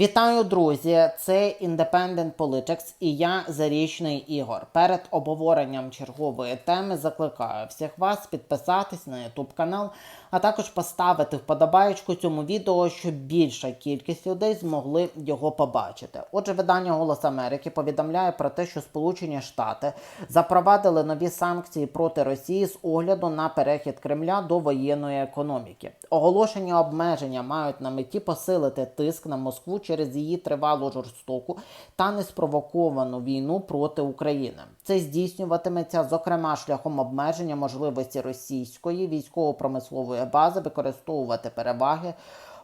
Вітаю, друзі! Це Independent Politics і я Зарічний Ігор. Перед обговоренням чергової теми закликаю всіх вас підписатись на YouTube канал, а також поставити вподобаєчку цьому відео, щоб більша кількість людей змогли його побачити. Отже, видання Голос Америки повідомляє про те, що Сполучені Штати запровадили нові санкції проти Росії з огляду на перехід Кремля до воєнної економіки. Оголошені обмеження мають на меті посилити тиск на Москву через її тривалу жорстоку та неспровоковану війну проти України. Це здійснюватиметься зокрема шляхом обмеження можливості російської військово-промислової бази використовувати переваги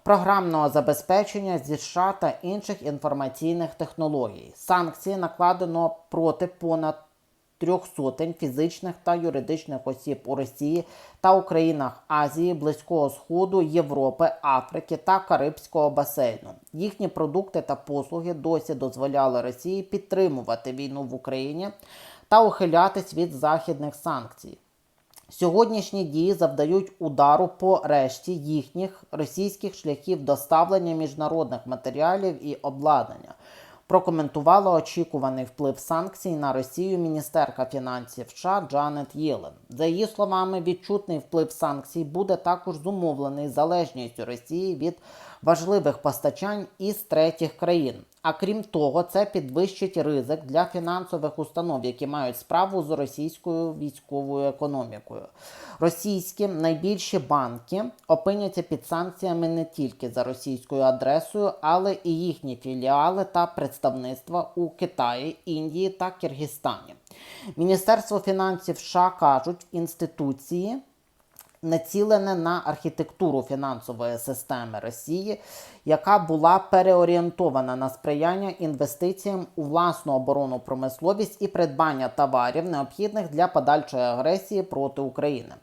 програмного забезпечення зі США та інших інформаційних технологій. Санкції накладено проти понад трьох сотень фізичних та юридичних осіб у Росії та у країнах Азії, Близького Сходу, Європи, Африки та Карибського басейну. Їхні продукти та послуги досі дозволяли Росії підтримувати війну в Україні та ухилятись від західних санкцій. Сьогоднішні дії завдають удару по решті їхніх російських шляхів доставлення міжнародних матеріалів і обладнання. Прокоментувала очікуваний вплив санкцій на Росію міністерка фінансів США Джанет Єлен. За її словами, відчутний вплив санкцій буде також зумовлений залежністю Росії від важливих постачань із третіх країн. А крім того, це підвищить ризик для фінансових установ, які мають справу з російською військовою економікою. Російські найбільші банки опиняться під санкціями не тільки за російською адресою, але і їхні філіали та представництва у Китаї, Індії та Киргизстані. Міністерство фінансів США кажуть, інституції націлене на архітектуру фінансової системи Росії, яка була переорієнтована на сприяння інвестиціям у власну оборонну промисловість і придбання товарів, необхідних для подальшої агресії проти України.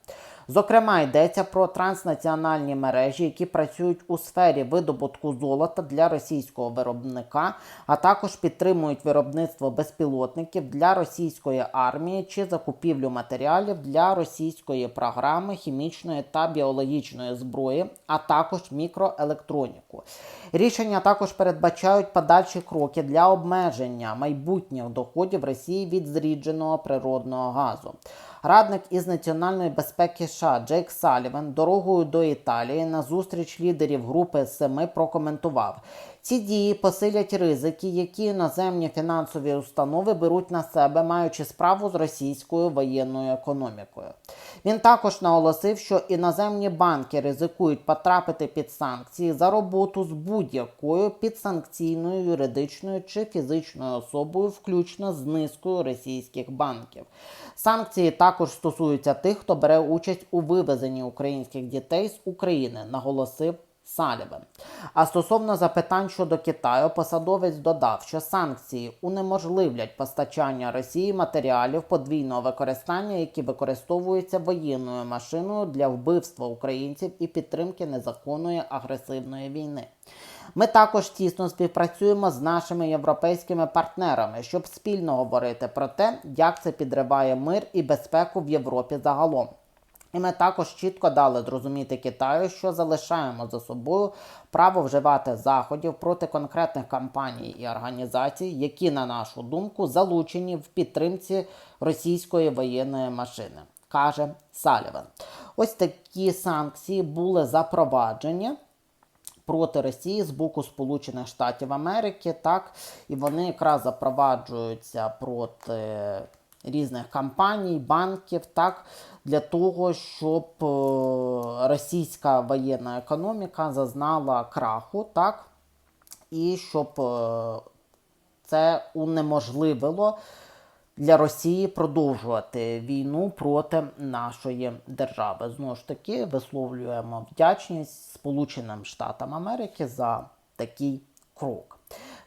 Зокрема, йдеться про транснаціональні мережі, які працюють у сфері видобутку золота для російського виробника, а також підтримують виробництво безпілотників для російської армії чи закупівлю матеріалів для російської програми хімічної та біологічної зброї, а також мікроелектроніку. Рішення також передбачають подальші кроки для обмеження майбутніх доходів Росії від зрідженого природного газу. Радник із національної безпеки США Джейк Саліван дорогою до Італії на зустріч лідерів групи Семи прокоментував. Ці дії посилять ризики, які іноземні фінансові установи беруть на себе, маючи справу з російською воєнною економікою. Він також наголосив, що іноземні банки ризикують потрапити під санкції за роботу з будь-якою підсанкційною юридичною чи фізичною особою, включно з низкою російських банків. Санкції також стосуються тих, хто бере участь у вивезенні українських дітей з України, наголосив. Саліван. А стосовно запитань щодо Китаю, посадовець додав, що санкції унеможливлять постачання Росії матеріалів подвійного використання, які використовуються воєнною машиною для вбивства українців і підтримки незаконної агресивної війни. Ми також тісно співпрацюємо з нашими європейськими партнерами, щоб спільно говорити про те, як це підриває мир і безпеку в Європі загалом. І ми також чітко дали зрозуміти Китаю, що залишаємо за собою право вживати заходів проти конкретних компаній і організацій, які, на нашу думку, залучені в підтримці російської воєнної машини, каже Саліван. Ось такі санкції були запроваджені. Проти Росії з боку Сполучених Штатів Америки, так, і вони якраз запроваджуються проти різних компаній, банків, так, для того, щоб е, російська воєнна економіка зазнала краху, так, і щоб е, це унеможливило для Росії продовжувати війну проти нашої держави. Знову ж таки, висловлюємо вдячність Сполученим Штатам Америки за такий крок.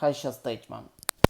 Хай щастить вам!